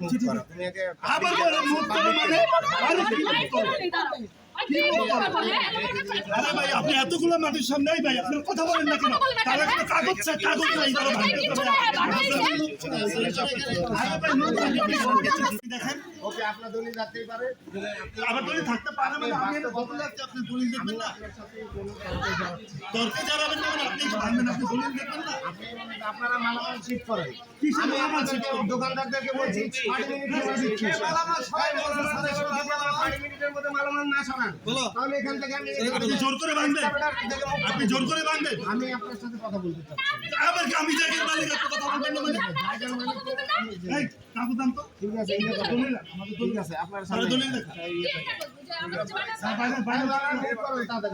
চিঠি দাও। তুমি আগে ভাই আপনি এতগুলো সামনে ভাই আপনার কথা বলেন না কেন দেখেন থাকতে না দোকানদারদেরকে বলছি মালামাল না সরান, তাহলে এখান থেকে আমি আপনি জোর করে ভাঙবেন আপনি জোর করে ভাঙবেন আমি আপনার সাথে কথা বলতে চাচ্ছি আবার কি আমি জায়গার মালিক আপনি কথা বলবেন না মানে? জায়গার মালিক এই কাগজ দাম তো। ঠিক আছে এই কথা দলিল আমাদের ঠিক আছে আপনার সামনে। দলিল দেখা।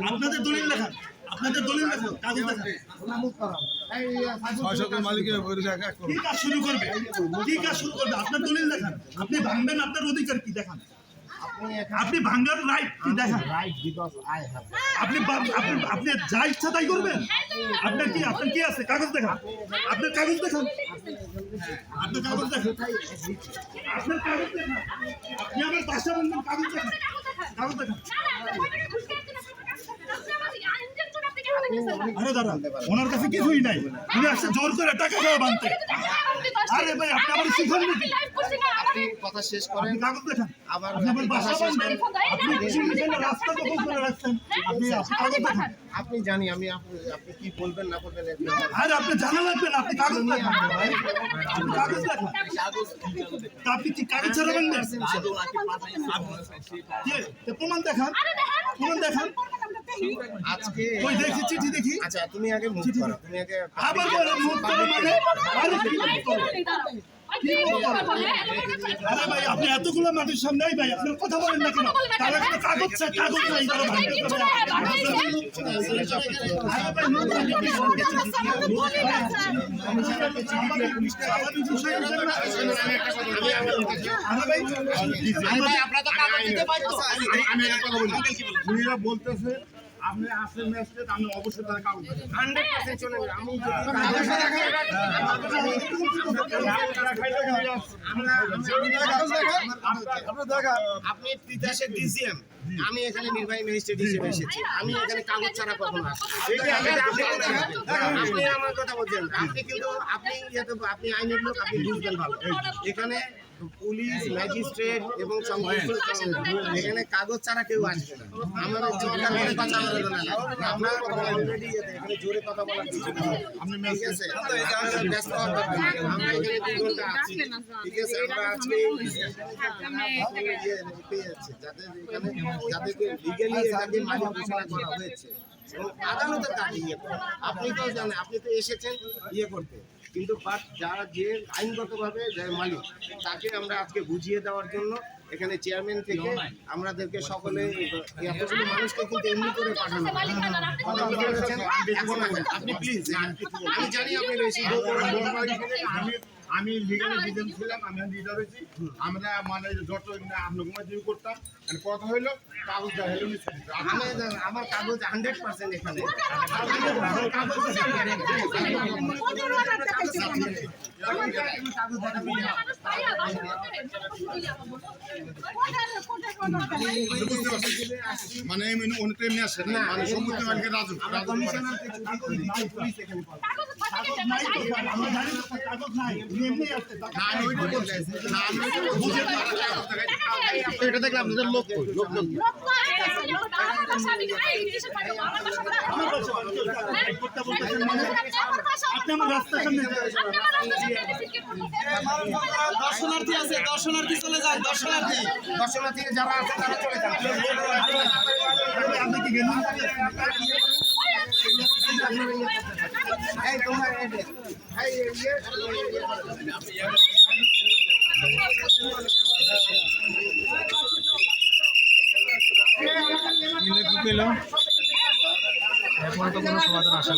আপনাদের দলিল দেখান আপনাদের দলিল কাগজ দেখান মালিকের করো। কি কাজ শুরু করবে? কি কাজ শুরু করবে? আপনার দলিল দেখান আপনি ভাঙবেন আপনার অধিকার কি? দেখান। আপনি ভাঙ্গার রাইট কি দেখান রাইট বিকজ আই হ্যাভ আপনি আপনি আপনি যা ইচ্ছা তাই করবেন। আপনার কি আপনার কি আছে? কাগজ দেখান। আপনার কাগজ দেখান। আপনার কাগজ দেখান। আপনার কাগজ দেখান। আপনি আমার বাসা বলবেন কাগজ দেখান। কাগজ দেখান। আরে দাদা ওনার কাছে কিছুই নাই। উনি আসছে জোর করে টাকা খাওয়া বানতে। আরে ভাই আপনি আমার শিখান নাকি? কথা শেষ করেন। কাগজ দেখান। আবার আপনি জানি আমি আপনি আপনি কি বলবেন না বলবেন আরে আপনি জানা লাগবেন আপনি কাগজ দেখান। কাগজ তা আপনি কি কাগজ ছাড়াবেন না কে? তে প্রমাণ দেখান। প্রমাণ দেখান। আজকে ওই দেখি চিঠি দেখি। আচ্ছা তুমি আগে মুখ করো। তুমি আগে আবার বলে মুখ করো মানে? আরে ভাই আপনি এতগুলো মানুষের সামনে ভাই আপনার কথা বলেন না কেন তাহলে একটা কাগজ চাই কাগজ নাই তারা উনিরা বলতেছে আপনি আমি অবশ্যই তার কাগজ দেখাবো। 100% চলে যাবে। আমি আপনি তিতাসের ডিসিএম আমি এখানে নির্বাহী ম্যাজিস্ট্রেট হিসেবে এসেছি। আমি এখানে কাগজ ছাড়া কখনো আপনি- আপনি আমার কথা বলছেন। আপনি কিন্তু আপনি আপনি আইনের লোক আপনি বুঝবেন ভালো। এখানে পুলিশ ম্যাজিস্ট্রেট এবং এখানে কাগজ ছাড়া কেউ আসবে না। আমাদের চিৎকার করে কথা বলবে না। আমরা অলরেডি এখানে জোরে কথা বলার ঠিক আছে? ব্যস্ত হওয়ার আমরা এখানে দু ঘণ্টা আছি ঠিক আছে? আমরা আজকে ইয়ে পেয়েছি এখানে যাদেরকে লিগেলি এটাকে মালিক ঘোষণা করা হয়েছে এবং আদালতের কাজে ইয়ে করে। আপনি তো জানেন আপনি তো এসেছেন ইয়ে করতে কিন্তু বাট যারা যে আইনগতভাবে যে মালিক তাকে আমরা আজকে বুঝিয়ে দেওয়ার জন্য এখানে চেয়ারম্যান থেকে আমাদেরকে সকলে এতগুলো মানুষকে কিন্তু এমনি করে পাঠানো। আপনি প্লিজ আমি জানি আপনি আমি লিগালি ডিজেন ছিলাম আমি লিডার হয়েছি আমরা মানে যত আপনার ডিউ করতাম আর কথা হইল কাগজ আমার কাগজ হান্ড্রেড পার্সেন্ট এখানে মানে এমনি অনেক এমনি আসে না মানে সম্পত্তি মালিকের রাজু এটা দেখলে আপনাদের লোক? লোক দর্শনার্থী আছে দর্শনার্থী চলে যায় দর্শনার্থী দর্শনার্থী যারা আছে তারা চলে যান আপনি কি গেলেন এই তোমার এই যে, এই ইয়ে, ইয়ে, কি পেল এখনও তো কোনো সমাধান আসে